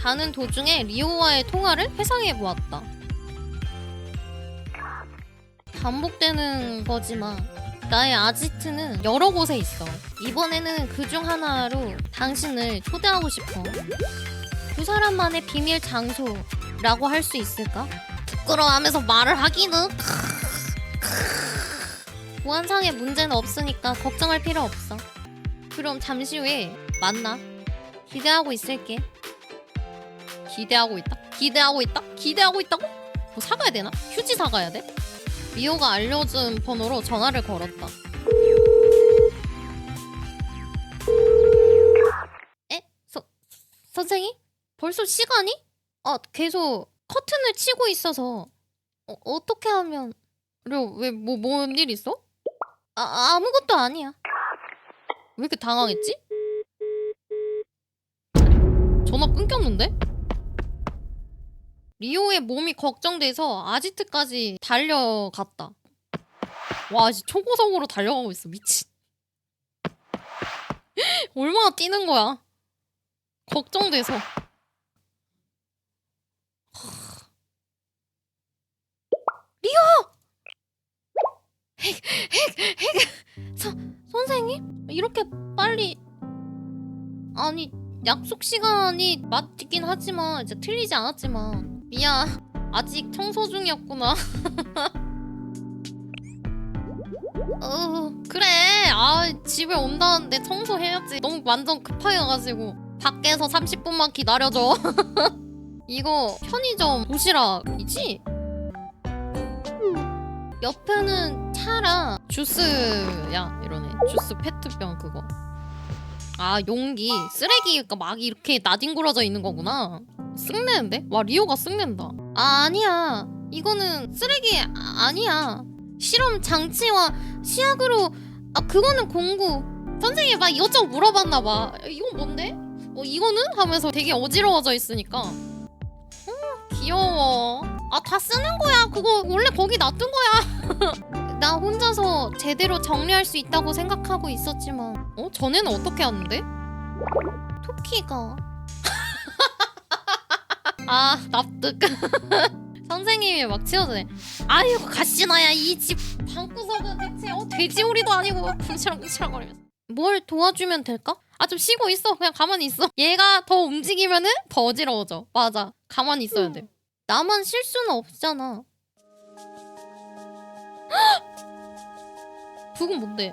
가는 도중에 리오와의 통화를 회상해 보았다. 반복되는 거지만 나의 아지트는 여러 곳에 있어. 이번에는 그 중 하나로 당신을 초대하고 싶어. 두 사람만의 비밀 장소라고 할 수 있을까? 부끄러워하면서 말을 하기는 보안상의 문제는 없으니까 걱정할 필요 없어. 그럼 잠시 후에 만나. 기대하고 있을게. 기대하고 있다. 기대하고 있다. 기대하고 있다고? 뭐 사가야 되나? 휴지 사가야 돼? 미호가 알려준 번호로 전화를 걸었다. 에? 서, 선생님? 벌써 시간이? 아, 계속 커튼을 치고 있어서 어, 어떻게 하면 그래 왜뭐 뭔일 있어? 아, 아무것도 아니야. 왜 이렇게 당황했지? 전화 끊겼는데? 리오의 몸이 걱정돼서 아지트까지 달려갔다. 와, 씨, 초고속으로 달려가고 있어. 미친. 얼마나 뛰는 거야? 걱정돼서. 리오! 핵, 핵, 핵. 서, 선생님? 이렇게 빨리. 아니, 약속 시간이 맞긴 하지만 이제 틀리지 않았지만 미안. 아직 청소 중이었구나. 어 그래. 아 집에 온다는데 청소해야지. 너무 완전 급하게 가가지고. 밖에서 30분만 기다려줘. 이거 편의점 도시락이지? 옆에는 차랑 주스야. 이러네. 주스 페트병 그거. 아 용기. 쓰레기가 막 이렇게 나뒹굴어져 있는 거구나 쓱내는데? 와 리오가 쓱낸다 아 아니야 이거는 쓰레기 아, 아니야 실험 장치와 시약으로 아 그거는 공구 선생님이 막 이것저것 물어봤나 봐 이건 뭔데? 어 이거는? 하면서 되게 어지러워져 있으니까 음 귀여워 아 다 쓰는 거야 그거 원래 거기 놔둔 거야 나 혼자서 제대로 정리할 수 있다고 생각하고 있었지만 어? 전에는 어떻게 왔는데? 토끼가 아 납득. 선생님이 막 치워주네. 아이고 가시나야 이 집 방구석은 대체 어 돼지우리도 아니고 궁시렁궁시렁 거리면서. 뭘 도와주면 될까? 아 좀 쉬고 있어. 그냥 가만히 있어. 얘가 더 움직이면은 더 어지러워져. 맞아. 가만히 있어야 돼. 나만 실수는 없잖아. 북은 뭔데?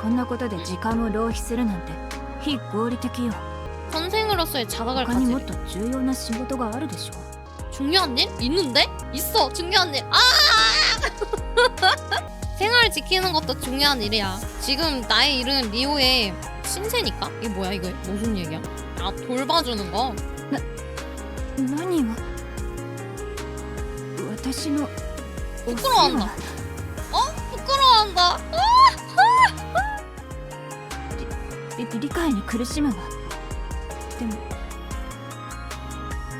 こんなことで時間を浪費するなんて非合理的よ 선생으로서의 자각을 他にもっ 가지래. と重要な仕事があるでしょ 중요한 일? 있는데? 있어 중요한 일. 아! 생활 지키는 것도 중요한 일이야. 지금 나의 일은 리오의 신세니까. 이게 뭐야 이거 무슨 얘기야? 아 돌봐주는 거. 何を私の 부끄러워한다. 어? 부끄러워한다. 어? 理解に苦しむわでも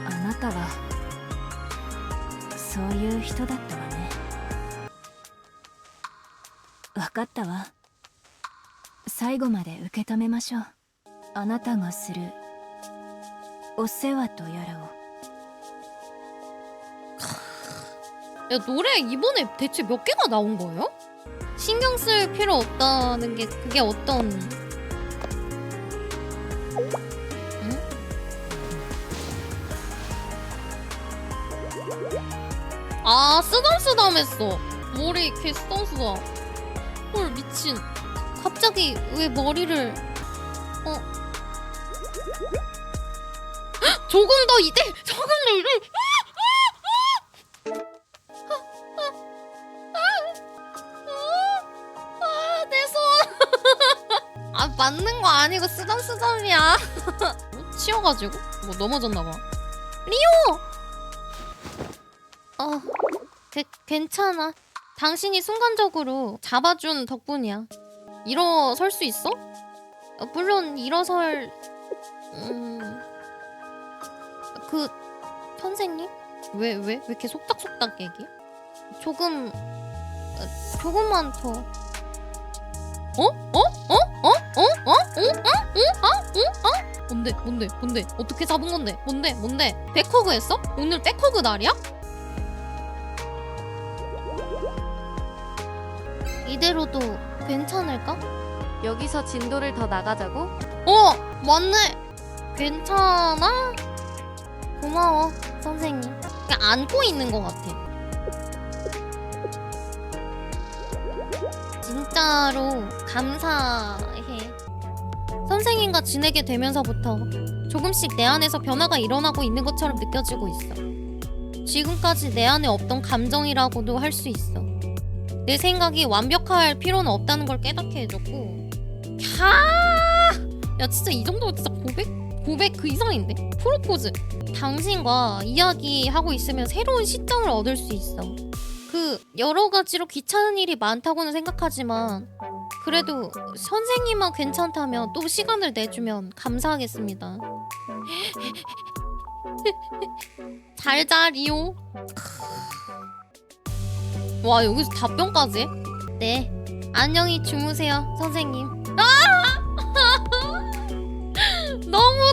あなたはそういう人だったわね分かったわ最後まで受け止めましょうあなたがするお世話とやらを 야 노래 이번에 대체 몇 개가 나온 거예요? 신경 쓸 필요 없다는 게 그게 어떤 응? 아 쓰담쓰담했어. 머리 개 쓰담쓰담. 헐 미친. 갑자기 왜 머리를 어? 헉, 조금 더 이대 조금 더 이대 맞는 거 아니고 쓰담쓰담이야 치여가지고 뭐 넘어졌나 봐 리오 어 게, 괜찮아 당신이 순간적으로 잡아준 덕분이야 일어설 수 있어? 어, 물론 일어설 음 그 선생님 왜 왜 왜 이렇게 속닥속닥 얘기해? 조금 어, 조금만 더 어? 어? 어? 어? 어? 어? 어? 어? 어? 어? 어? 어? 뭔데? 뭔데? 뭔데? 어떻게 잡은 건데? 뭔데? 뭔데? 백허그 했어? 오늘 백허그 날이야? 이대로도 괜찮을까? 여기서 진도를 더 나가자고? 어! 맞네! 괜찮아? 고마워, 선생님. 그냥 안고 있는 것 같아. 진짜로 감사해. 선생님과 지내게 되면서부터 조금씩 내 안에서 변화가 일어나고 있는 것처럼 느껴지고 있어. 지금까지 내 안에 없던 감정이라고도 할 수 있어. 내 생각이 완벽할 필요는 없다는 걸 깨닫게 해줬고. 야! 야 진짜 이 정도면 진짜 고백? 고백 그 이상인데? 프로포즈. 당신과 이야기하고 있으면 새로운 시점을 얻을 수 있어. 그 여러 가지로 귀찮은 일이 많다고는 생각하지만 그래도 선생님만 괜찮다면 또 시간을 내주면 감사하겠습니다. 잘 자 리오. 와 여기서 답변까지? 해? 네. 안녕히 주무세요 선생님. 아! 너무 달